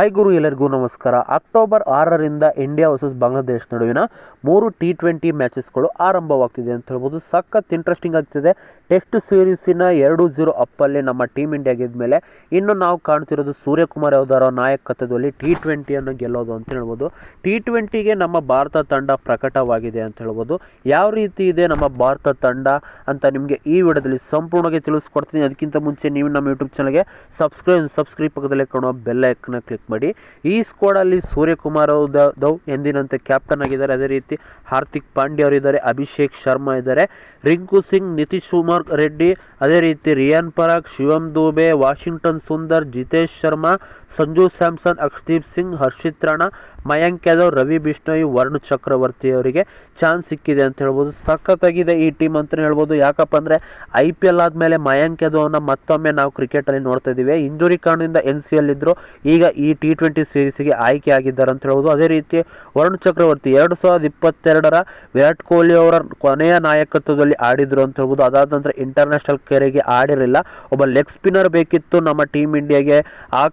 Hi ಗುರು, ಎಲ್ಲರಿಗೂ ನಮಸ್ಕಾರ. October ಆರರಿಂದ ಇಂಡಿಯಾ ವರ್ಸಸ್ ಬಾಂಗ್ಲಾದೇಶ್ ನಡುವಿನ ಮೂರು ಟಿ ಟ್ವೆಂಟಿ ಮ್ಯಾಚಸ್ಗಳು ಆರಂಭವಾಗ್ತಿದೆ ಅಂತ ಹೇಳ್ಬೋದು. ಸಖತ್ ಇಂಟ್ರೆಸ್ಟಿಂಗ್ ಆಗ್ತಿದೆ. ಟೆಸ್ಟ್ ಸೀರೀಸಿನ ಎರಡು ಜೀರೋ ಅಪ್ಪಲ್ಲಿ ನಮ್ಮ ಟೀಮ್ ಇಂಡಿಯಾ ಗೆದ್ಮೇಲೆ ಇನ್ನು ನಾವು ಕಾಣ್ತಿರೋದು ಸೂರ್ಯಕುಮಾರ್ ಯಾವ್ದಾರ ನಾಯಕತ್ವದಲ್ಲಿ ಟಿ ಟ್ವೆಂಟಿಯನ್ನು ಗೆಲ್ಲೋದು ಅಂತ ಹೇಳ್ಬೋದು. ಟಿ ಟ್ವೆಂಟಿಗೆ ನಮ್ಮ ಭಾರತ ತಂಡ ಪ್ರಕಟವಾಗಿದೆ ಅಂತ ಹೇಳ್ಬೋದು. ಯಾವ ರೀತಿ ಇದೆ ನಮ್ಮ ಭಾರತ ತಂಡ ಅಂತ ನಿಮಗೆ ಈ ವಿಡಿಯೋದಲ್ಲಿ ಸಂಪೂರ್ಣವಾಗಿ ತಿಳಿಸ್ಕೊಡ್ತೀನಿ. ಅದಕ್ಕಿಂತ ಮುಂಚೆ ನೀವು ನಮ್ಮ ಯೂಟ್ಯೂಬ್ ಚಾನಲ್ಗೆ ಸಬ್ಸ್ಕ್ರೈಬ್ ಸಬ್ಸ್ಕ್ರೈಬ್ ಪಕ್ಕದಲ್ಲೇ ಕಾಣುವ ಬೆಲ್ ಐಕನ್ನ ಕ್ಲಿಕ್ ಮಾಡಿ ಈ ಸ್ಕ್ವಾಡಲ್ಲಿ ಸೂರ್ಯಕುಮಾರ್ ದವ್ ಎಂದಿನಂತೆ ಕ್ಯಾಪ್ಟನ್ ಆಗಿದ್ದಾರೆ. ಅದೇ ರೀತಿ ಹಾರ್ದಿಕ್ ಪಾಂಡ್ಯ ಅವರಿದ್ದಾರೆ ಅಭಿಷೇಕ್ ಶರ್ಮಾ ಇದ್ದಾರೆ, ರಿಂಕು ಸಿಂಗ್, ನಿತೀಶ್ ಕುಮಾರ್ ರೆಡ್ಡಿ, ಅದೇ ರೀತಿ ರಿಯಾನ್ ಪರಾಗ್ ಶಿವಂ ದೂಬೆ, ವಾಷಿಂಗ್ಟನ್ ಸುಂದರ್, ಜಿತೇಶ್ ಶರ್ಮಾ ಸಂಜು ಸ್ಯಾಮ್ಸನ್, ಅಕ್ಷದೀಪ್ ಸಿಂಗ್, ಹರ್ಷಿತ್ ರಾಣಾ, ಮಯಾಂಕ್ ಯಾದವ್, ರವಿ ಬಿಷ್ಣೋಯ್, ವರುಣ್ ಚಕ್ರವರ್ತಿ ಅವರಿಗೆ ಚಾನ್ಸ್ ಸಿಕ್ಕಿದೆ ಅಂತ ಹೇಳ್ಬೋದು. ಸಖತ್ತಾಗಿದೆ ಈ ಟೀಮ್ ಅಂತಲೇ ಹೇಳ್ಬೋದು. ಯಾಕಪ್ಪ ಅಂದರೆ ಐ ಪಿ ಎಲ್ ಆದಮೇಲೆ ಮಯಾಂಕ್ ಯಾದವ್ನ ಮತ್ತೊಮ್ಮೆ ನಾವು ಕ್ರಿಕೆಟಲ್ಲಿ ನೋಡ್ತಾ ಇದ್ದೀವಿ. ಇಂಜುರಿ ಕಾರಣದಿಂದ ಎನ್ ಸಿ ಎಲ್ ಇದ್ದರು ಈಗ ಈ ಟಿ ಟ್ವೆಂಟಿ ಸೀರೀಸ್ಗೆ ಆಯ್ಕೆ ಆಗಿದ್ದಾರೆ ಅಂತ ಹೇಳ್ಬೋದು. ಅದೇ ರೀತಿ ವರುಣ್ ಚಕ್ರವರ್ತಿ ಎರಡು ಸಾವಿರದ ಇಪ್ಪತ್ತೆರಡರ ವಿರಾಟ್ ಕೊಹ್ಲಿ ಅವರ ಕೊನೆಯ ನಾಯಕತ್ವದಲ್ಲಿ ಆಡಿದ್ರು ಅಂತ ಹೇಳ್ಬೋದು. ಅದಾದ ನಂತರ ಇಂಟರ್ನ್ಯಾಷನಲ್ ಕೆರೆಗೆ ಆಡಿರಲಿಲ್ಲ. ಒಬ್ಬ ಲೆಗ್ ಸ್ಪಿನ್ನರ್ ಬೇಕಿತ್ತು ನಮ್ಮ ಟೀಮ್ ಇಂಡಿಯಾಗೆ ಆ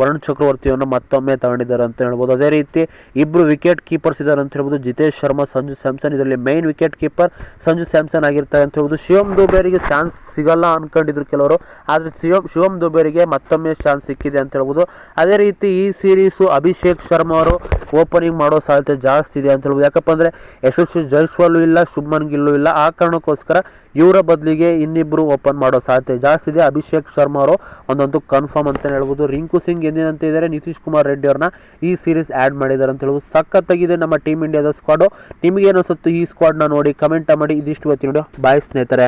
ವರುಣ್ ಚಕ್ರವರ್ತಿಯನ್ನು ಮತ್ತೊಮ್ಮೆ ತಗೊಂಡಿದ್ದಾರೆ ಅಂತ ಹೇಳ್ಬೋದು. ಅದೇ ರೀತಿ ಇಬ್ಬರು ವಿಕೆಟ್ ಕೀಪರ್ಸ್ ಇದ್ದಾರೆ ಅಂತ ಹೇಳ್ಬೋದು. ಜಿತೇಶ್ ಶರ್ಮಾ, ಸಂಜು ಸ್ಯಾಮ್ಸನ್ ಇದರಲ್ಲಿ main wicket keeper Sanju Samson ಆಗಿರ್ತಾರೆ ಅಂತ ಹೇಳ್ಬೋದು. ಶಿವಮ್ ದುಬೇರಿಗೆ ಚಾನ್ಸ್ ಸಿಗಲ್ಲ ಅನ್ಕೊಂಡಿದ್ರು ಕೆಲವರು. ಆದರೆ ಶಿವಮ್ ಶಿವಮ್ ದುಬೇರಿಗೆ ಮತ್ತೊಮ್ಮೆ ಚಾನ್ಸ್ ಸಿಕ್ಕಿದೆ ಅಂತ ಹೇಳ್ಬೋದು. ಅದೇ ರೀತಿ ಈ ಸೀರೀಸು ಅಭಿಷೇಕ್ ಶರ್ಮಾ ಅವರು ಓಪನಿಂಗ್ ಮಾಡೋ ಸಾಧ್ಯತೆ ಜಾಸ್ತಿ ಇದೆ ಅಂತ ಹೇಳ್ಬೋದು. ಯಾಕಪ್ಪ ಅಂದರೆ ಯಶಸ್ವಿ ಜೈಸ್ವಾಲು ಇಲ್ಲ ಶುಭ್ಮನ್ ಗಿಲ್ಲು ಇಲ್ಲ. ಆ ಕಾರಣಕ್ಕೋಸ್ಕರ ಇವರ ಬದಲಿಗೆ ಇನ್ನಿಬ್ಬರು ಓಪನ್ ಮಾಡೋ ಸಾಧ್ಯತೆ ಜಾಸ್ತಿ ಇದೆ. ಅಭಿಷೇಕ್ ಶರ್ಮಾ ಅವರು ಒಂದೊಂದು ಕನ್ಫರ್ಮ್ ಅಂತಲೇ ಹೇಳ್ಬೋದು. ರಿಂಕು ಸಿಂಗ್ ಎಂದಿನಂತೆ ಇದ್ದಾರೆ. ನಿತೀಶ್ ಕುಮಾರ್ ರೆಡ್ಡಿ ಅವ್ರನ್ನ ಈ ಸೀರೀಸ್ ಆ್ಯಡ್ ಮಾಡಿದ್ದಾರೆ ಅಂತ ಹೇಳ್ಬೋದು. ಸಖತ್ತಾಗಿದೆ ನಮ್ಮ ಟೀಮ್ ಇಂಡಿಯಾದ ಸ್ಕ್ವಾಡು ನಿಮಗೇನು ಅನಿಸುತ್ತೆ ಈ ಸ್ಕ್ವಾಡ್ನ ನೋಡಿ ಕಮೆಂಟ್ ಮಾಡಿ. ಇದಿಷ್ಟು ಇವತ್ತಿನ ಬಾಯ್ ಸ್ನೇಹಿತರೆ.